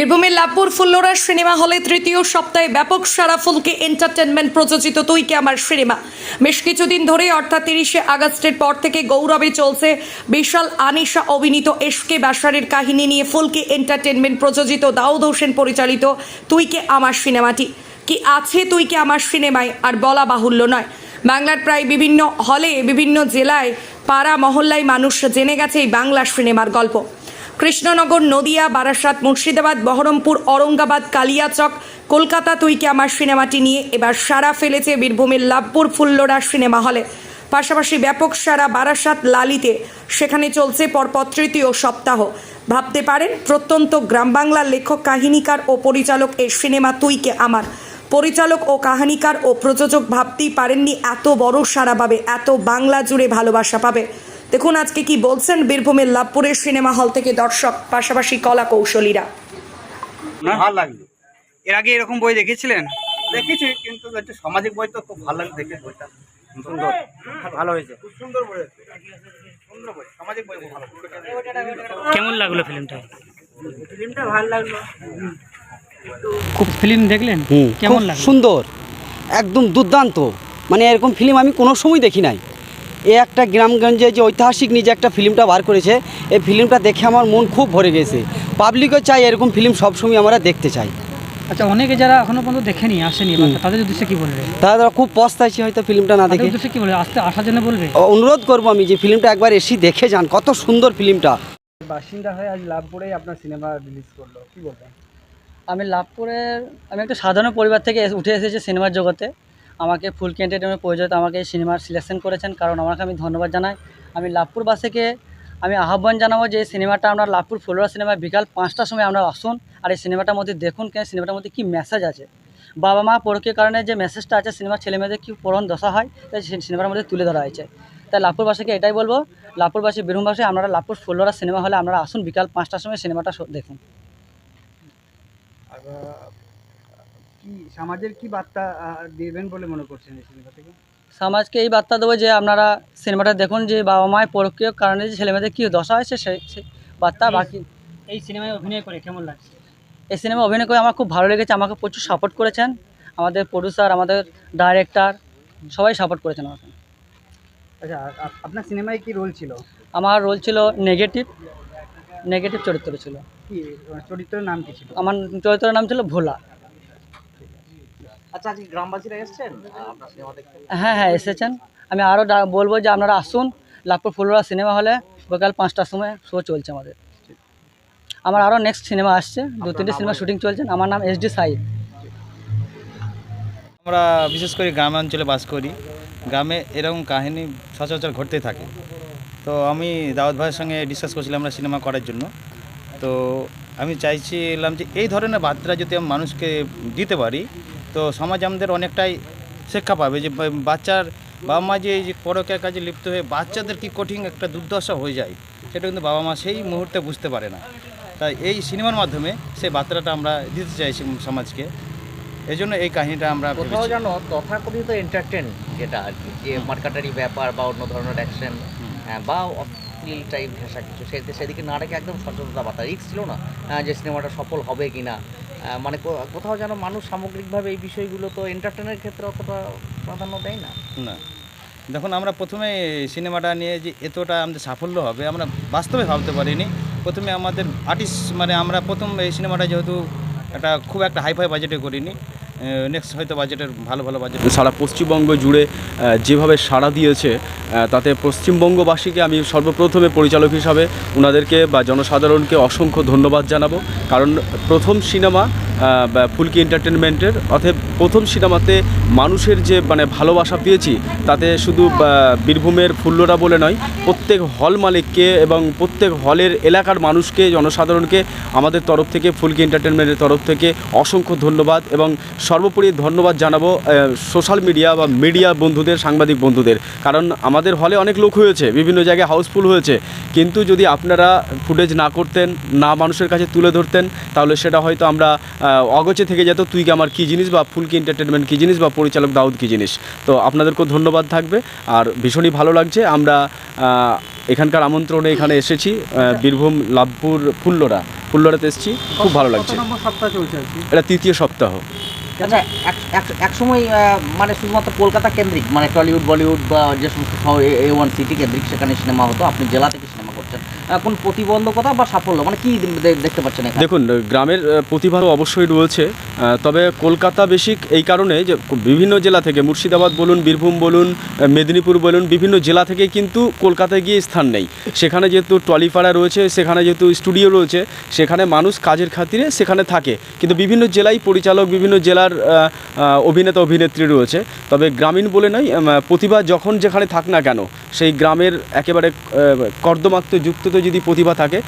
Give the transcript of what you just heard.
বীরভূমের লাভপুর ফুল্লোরা সিনেমা হলে তৃতীয় সপ্তাহে ব্যাপক সারা ফুলকে এন্টারটেনমেন্ট প্রযোজিত তুই তুইকে আমার সিনেমা। বেশ কিছুদিন ধরে, অর্থাৎ তিরিশে আগস্টের পর থেকে গৌরবে চলছে বিশাল আনিশা অভিনীত এসকে বাসারের কাহিনী নিয়ে ফুলকে এন্টারটেনমেন্ট প্রযোজিত দাউদ হোসেন পরিচালিত তুই তুইকে আমার সিনেমাটি। কি আছে তুই তুইকে আমার সিনেমায় আর বলা বাহুল্য নয়। বাংলার প্রায় বিভিন্ন হলে, বিভিন্ন জেলায় পাড়া মহল্লায় মানুষ জেনে গেছে এই বাংলা সিনেমার গল্প। কৃষ্ণনগর, নদিয়া, বারাসাত, মুর্শিদাবাদ, বহরমপুর অরঙ্গাবাদ কালিয়াচক, কলকাতা তুইকে আমার সিনেমাটি নিয়ে এবার সারা ফেলেছে বীরভূমের লাভপুর ফুল্লোরা সিনেমা হলে। পাশাপাশি ব্যাপক সারা বারাসাত লালিতে। সেখানে চলছে পরপর তৃতীয় সপ্তাহ। ভাবতে পারেন, প্রত্যন্ত গ্রাম বাংলার লেখক, কাহিনীকার ও পরিচালক এই সিনেমা তুইকে আমার। পরিচালক ও কাহিনীকার ও প্রযোজক ভাবতেই পারেননি, এত বড় সারা পাবে, এত বাংলা জুড়ে ভালোবাসা পাবে। দেখুন আজকে কি বলছেন বীরভূমের লাভপুরের সিনেমা হল থেকে দর্শক পাশাপাশি কলা কৌশলীরা ভালো লাগল। এর আগে এরকম বই দেখেছিলেন? দেখেছি কিন্তু একটু সামাজিক বই তো খুব ভালো লাগে দেখে বইটা। সুন্দর। ভালো হয়েছে। খুব সুন্দর বই সুন্দর বই সামাজিক বই ভালো। কেমন লাগল ফিল্মটা? ফিল্মটা ভালো লাগল। খুব ফিল্ম দেখলেন? হুম। কেমন লাগল? সুন্দর। একদম দুর্দান্ত। মানে এরকম ফিল্ম আমি কোনো সময় দেখি নাই। এ একটা গ্রামগঞ্জে যে ঐতিহাসিক নিজে একটা ফিল্মটা বার করেছে এই ফিল্মটা দেখে আমার মন খুব ভরে গেছে। পাবলিকও চাই এরকম ফিল্ম সবসময় আমরা দেখতে চাই। আচ্ছা অনেকে যারা এখনও পর্যন্ত দেখেনি আসেনি তাদের উদ্দেশ্যে কি বলবে? তারা খুব পস্তাইছে হয়তো ফিল্মটা না দেখে। উদ্দেশ্যে কি বলবে? আসতে আসার জন্য বলবে? অনুরোধ করব আমি যে ফিল্মটা একবার এসে দেখে যান কত সুন্দর ফিল্মটা। বাসিন্দা হয়ে আজ লাভপুরেই আপনার সিনেমা রিলিজ করল কি বলবেন? আমি লাভপুরের আমি একটা সাধারণ পরিবার থেকে এস- উঠে এসেছি সিনেমার জগতে। আমাকে ফুল এন্টারটেনমেন্ট প্রযোজক আমাকে এই সিনেমার সিলেকশন করেছেন। কারণ আমাকে আমি ধন্যবাদ জানাই। আমি লাভপুরবাসীকে আমি আহ্বান জানাব যে এই সিনেমাটা আপনার লাভপুর ফুলরা সিনেমা বিকাল পাঁচটার সময় আমরা আসুন আর এই সিনেমাটার মধ্যে দেখুন কেন সিনেমাটার মধ্যে কী মেসেজ আছে। বাবা মা পরকের কারণে যে মেসেজটা আছে সিনেমার ছেলেমেয়েদের কী পরণ দশা হয়, তাই সিনেমার মধ্যে তুলে ধরা হয়েছে। তাই লাভপুরবাসীকে এটাই বলব, লাভপুরবাসী বীরভূমবাসী আপনারা লাভপুর ফুলরা সিনেমা হলে আপনারা আসুন, বিকাল পাঁচটার সময় সিনেমাটা দেখুন। কি সমাজের কি বার্তা দেবেন বলে মনে করছেন এই সিনেমা থেকে? সমাজকে এই বার্তা দেবো যে আপনারা সিনেমাটা দেখুন যে বাবা মায়ের পরকীয় কারণে যে ছেলেমেয়েদের কী দশা হয়েছে সেই সেই বার্তা বাকি এই সিনেমায় অভিনয় করে কেমন লাগছে? এই সিনেমা অভিনয় করে আমার খুব ভালো লেগেছে আমাকে প্রচুর সাপোর্ট করেছেন। আমাদের প্রডিউসার আমাদের ডাইরেক্টর সবাই সাপোর্ট করেছেন আমাকে। আচ্ছা আপনার সিনেমায় কি রোল ছিল? আমার রোল ছিল নেগেটিভ নেগেটিভ চরিত্র ছিল। কি চরিত্রের নাম কি ছিল? আমার চরিত্রের নাম ছিল ভোলা। আচ্ছা আজকে গ্রামবাসীরা এসছেন? আপনার সিনেমা দেখতে? হ্যাঁ হ্যাঁ এসেছেন। আমি আরও বলব যে আপনারা আসুন লাভপুর ফুলরা সিনেমা হলে বিকাল পাঁচটার সময় শো চলছে আমাদের। আমার আরও নেক্সট সিনেমা আসছে দু তিনটে সিনেমা শুটিং চলছে আমার নাম এস ডি সাই আমরা বিশেষ করে গ্রামাঞ্চলে বাস করি। গ্রামে এরকম কাহিনী সচরাচর ঘটতে থাকে। তো আমি দাউদ ভাইয়ের সঙ্গে ডিসকাস করছিলাম আমরা সিনেমা করার জন্য। তো আমি চাইছিলাম যে এই ধরনের বার্তা যদি আমি মানুষকে দিতে পারি তো সমাজ আমাদের অনেকটাই শিক্ষা পাবে যে বাচ্চার বাবা মা যে এই যে পরকের কাজে লিপ্ত হয়ে বাচ্চাদের কি কঠিন একটা দুর্দশা হয়ে যায় সেটা কিন্তু বাবা মা সেই মুহূর্তে বুঝতে পারে না। তাই এই সিনেমার মাধ্যমে সেই বার্তাটা আমরা দিতে চাইছি সমাজকে। এই জন্য এই কাহিনীটা আমরা কোথাও। যেন তথাকথিত এন্টারটেন যেটা আর কি যে মার্কাটারি ব্যাপার বা অন্য ধরনের অ্যাকশন বা অশ্লীল টাইপ ঘেঁষা কিছু সেদিকে না রেখে একদম সচেতনতা বার্তা। রিক্স ছিল না যে সিনেমাটা সফল হবে কি না মানে কোথাও যেন মানুষ সামগ্রিকভাবে এই বিষয়গুলো তো এন্টারটেনের ক্ষেত্রে অতটা প্রাধান্য দেয় না। না। দেখুন, আমরা প্রথমে সিনেমাটা নিয়ে যে এতটা আমাদের সাফল্য হবে, আমরা বাস্তবে ভাবতে পারিনি। প্রথমে আমাদের আর্টিস্ট মানে আমরা প্রথম এই সিনেমাটা যেহেতু একটা খুব একটা হাইফাই বাজেটে করিনি। নেক্সট হয়তো বাজেটের ভালো ভালো বাজেট সারা পশ্চিমবঙ্গ জুড়ে যেভাবে সাড়া দিয়েছে তাতে পশ্চিমবঙ্গবাসীকে আমি সর্বপ্রথমে পরিচালক হিসাবে ওনাদেরকে বা জনসাধারণকে অসংখ্য ধন্যবাদ জানাব। কারণ প্রথম সিনেমা ফুলকি এন্টারটেনমেন্টের অর্থাৎ প্রথম সিনেমাতে মানুষের যে মানে ভালোবাসা পেয়েছি, তাতে শুধু বীরভূমের ফুল্লরা বলে নয়, প্রত্যেক হল মালিককে এবং প্রত্যেক হলের এলাকার মানুষকে, জনসাধারণকে আমাদের তরফ থেকে, ফুলকি এন্টারটেনমেন্টের তরফ থেকে অসংখ্য ধন্যবাদ এবং সর্বোপরি ধন্যবাদ জানাব সোশ্যাল মিডিয়া বা মিডিয়া বন্ধুদের, সাংবাদিক বন্ধুদের। কারণ আমাদের হলে অনেক লোক হয়েছে, বিভিন্ন জায়গায় হাউসফুল হয়েছে। কিন্তু যদি আপনারা ফুটেজ না করতেন, না মানুষের কাছে তুলে ধরতেন, তাহলে সেটা হয়তো আমরা অগচে থেকে যেত তুই কি আমার কী জিনিস বা ফুলকি এন্টারটেনমেন্ট কী জিনিস বা পরিচালক দাউদ কী জিনিস? তো আপনাদেরকেও ধন্যবাদ থাকবে। আর ভীষণই ভালো লাগছে আমরা এখানকার আমন্ত্রণে এখানে এসেছি বীরভূম লাভপুর ফুল্লরা। ফুল্লরাতে এসেছি খুব ভালো লাগছে। এটা তৃতীয় সপ্তাহ। আচ্ছা এক- এক- এক সময় মানে শুধুমাত্র কলকাতা কেন্দ্রিক মানে টলিউড বলিউড বা যে সমস্ত এ ওয়ান সিটি কেন্দ্রিক সেখানে সিনেমা হতো। আপনি জেলা থেকে কোন প্রতিবন্ধকতা বা সাফল্য? মানে কি দেখতে পাচ্ছেন দেখুন, গ্রামের প্রতিভা অবশ্যই রয়েছে তবে কলকাতা বেশিক এই কারণে যে বিভিন্ন জেলা থেকে, মুর্শিদাবাদ বলুন, বীরভূম বলুন মেদিনীপুর বলুন, বিভিন্ন জেলা থেকে কিন্তু কলকাতায় গিয়ে স্থান নেই। সেখানে যেহেতু টলিপাড়া রয়েছে, সেখানে যেহেতু স্টুডিও রয়েছে, সেখানে মানুষ কাজের খাতিরে সেখানে থাকে। কিন্তু বিভিন্ন জেলায় পরিচালক, বিভিন্ন জেলার অভিনেতা, অভিনেত্রী রয়েছে। তবে গ্রামীণ বলে নয় প্রতিভা যখন যেখানে থাক না কেন, সেই গ্রামের একেবারে কর্দমাক্ত, যুক্ত যদি প্রতিভা থাকে